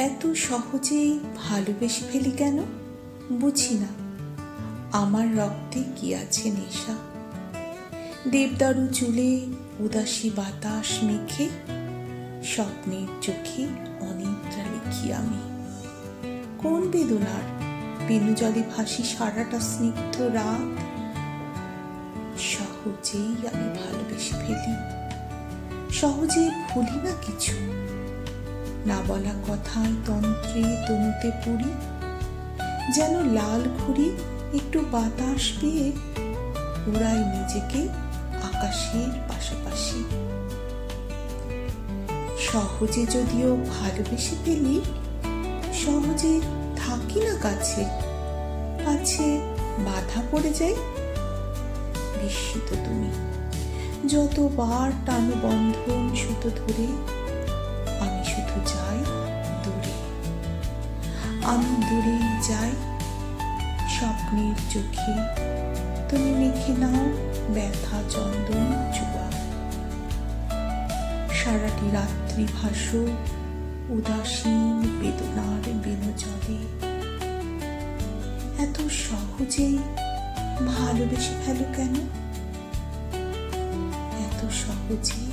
এত সহজেই ভালোবেসে ফেলি কেন? বুঝি না। আমার রক্তে কি আছে নেশা? দেবদারু চুলে উদাসী বাতাস মেখে স্বপ্নের চোখে অনিদ্রা লিখি আমি। কোন বেদনার বেনু জলে ভাসি সারাটা স্নিগ্ধ রাত? সহজেই আমি ভালোবেসে ফেলি। সহজে ভুলি না কিছু? না বলা কথায় তন্ত্রে তনুতে পুরি। যেন লাল ঘুরি একটু বাতাস পেয়ে উড়াই নিজেকে আকাশের পাশাপাশি। সহজে যদিও ভালোবেসে ফেলি, সহজে থাকি না কাছে কাছে বাধা পড়ে যাই বিস্মিত তুমি, যতবার টানো বন্ধন সুতো ধরে শুধু যাই দূরে। আমি দূরে যাই স্বপ্নের চোখে। তুমি মেখে নাও ব্যথা, চন্দন চুয়া সারাটি রাত্রি ভাসো উদাসীন বেদনার বেনজলে এত সহজেই ভালোবেসে ফেলো কেন? এত সহজেই